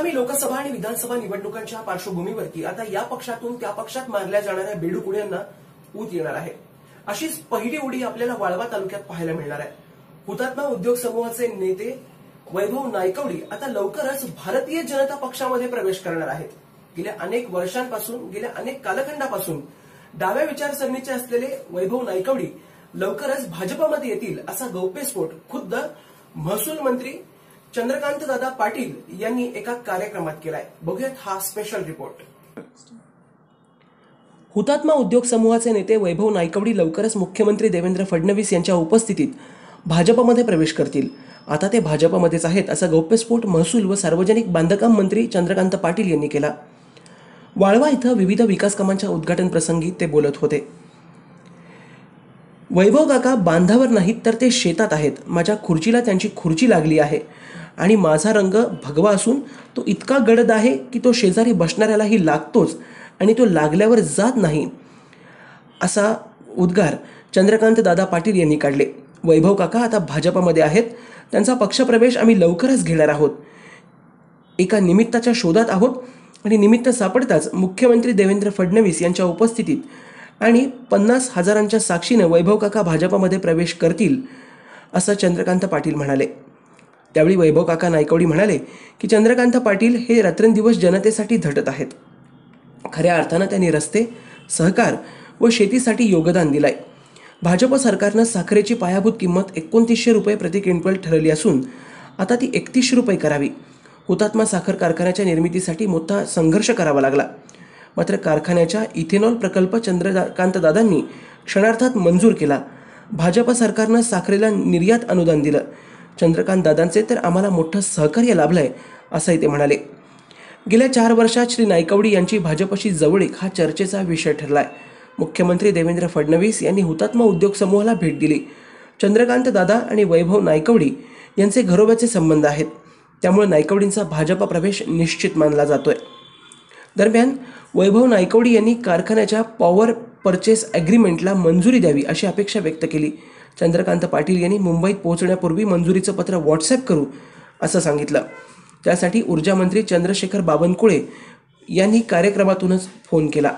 आगामी लोकसभा आणि विधानसभा निवडणुकांच्या पार्श्वभूमीवरती आता या पक्षातून त्या पक्षात मारल्या जाणाऱ्या बेडूकुड्यांना ऊत येणार आहे. अशीच पहिली उडी आपल्याला वाळवा तालुक्यात पाहायला मिळणार आहे. हुतात्मा उद्योग समूहाचे नेते वैभव नायकवडी आता लवकरच भारतीय जनता पक्षामध्ये प्रवेश करणार आहेत. गेल्या अनेक वर्षांपासून गेल्या अनेक कालखंडापासून डाव्या विचारसरणीचे असलेले वैभव नायकवडी लवकरच भाजपमध्ये येतील असा गौप्यस्फोट खुद्द महसूल मंत्री चंद्रकांत दादा पाटील यांनी एका कार्यक्रमात केलाय. बघूयात हा स्पेशल रिपोर्ट हुतात्मा उद्योग समूहाचे नेते वैभव नायकवडी लवकरच मुख्यमंत्री देवेंद्र फडणवीस यांच्या उपस्थितीत भाजपमध्ये प्रवेश करतील. आता ते भाजपमध्येच आहेत असा गौप्यस्फोट महसूल व सार्वजनिक बांधकाम मंत्री चंद्रकांत पाटील यांनी केला. वाळवा इथं विविध विकास कामांच्या उद्घाटन प्रसंगी ते बोलत होते. वैभव काका बांधावर नाहीत तर ते शेतात आहेत. माझ्या खुर्चीला त्यांची खुर्ची लागली आहे. आणि माझा रंग भगवा असून तो इतका गडद आहे की तो शेजारी बसणाऱ्यालाही लागतोच आणि तो लागल्यावर जात नाही. असा उद्गार चंद्रकांत दादा पाटील यांनी काढले. वैभव काका आता भाजपमध्ये आहेत. त्यांचा पक्षप्रवेश आम्ही लवकरच घेणार आहोत. एका निमित्ताच्या शोधात आहोत आणि निमित्त सापडताच मुख्यमंत्री देवेंद्र फडणवीस यांच्या उपस्थितीत आणि पन्नास हजारांच्या साक्षीनं वैभव काका भाजपामध्ये प्रवेश करतील असं चंद्रकांत पाटील म्हणाले. त्यावेळी वैभव काका नायकवडी म्हणाले की चंद्रकांत पाटील हे रात्रंदिवस जनतेसाठी झटत आहेत. खऱ्या अर्थानं त्यांनी रस्ते सहकार व शेतीसाठी योगदान दिलंय. भाजप सरकारनं साखरेची पायाभूत किंमत एकोणतीसशे रुपये प्रति क्विंटल ठरवली असून आता ती एकतीसशे रुपये करावी. हुतात्मा साखर कारखान्याच्या निर्मितीसाठी मोठा संघर्ष करावा लागला. मात्र कारखान्याच्या इथेनॉल प्रकल्प चंद्रकांत दादांनी क्षणार्थात मंजूर केला. भाजप सरकारनं साखरेला निर्यात अनुदान दिलं. चंद्रकांत दादांचे तर आम्हाला मोठं सहकार्य लाभलं आहे असंही ते म्हणाले. गेल्या चार वर्षात श्री नायकवडी यांची भाजपशी जवळीक हा चर्चेचा विषय ठरलाय. मुख्यमंत्री देवेंद्र फडणवीस यांनी हुतात्मा उद्योग समूहाला भेट दिली. चंद्रकांत दादा आणि वैभव नायकवडी यांचे घरोब्याचे संबंध आहेत. त्यामुळे नायकवडींचा भाजपा प्रवेश निश्चित मानला जातोय. दरम्यान वैभव नायकवडी यांनी कारखान्याच्या पॉवर परचेस ॲग्रीमेंटला मंजुरी द्यावी अशी अपेक्षा व्यक्त केली. चंद्रकांत पाटील यांनी मुंबईत पोहोचण्यापूर्वी मंजुरीचं पत्र व्हॉट्सअप करू असं सांगितलं. त्यासाठी ऊर्जा मंत्री चंद्रशेखर बावनकुळे यांनी कार्यक्रमातूनच फोन केला.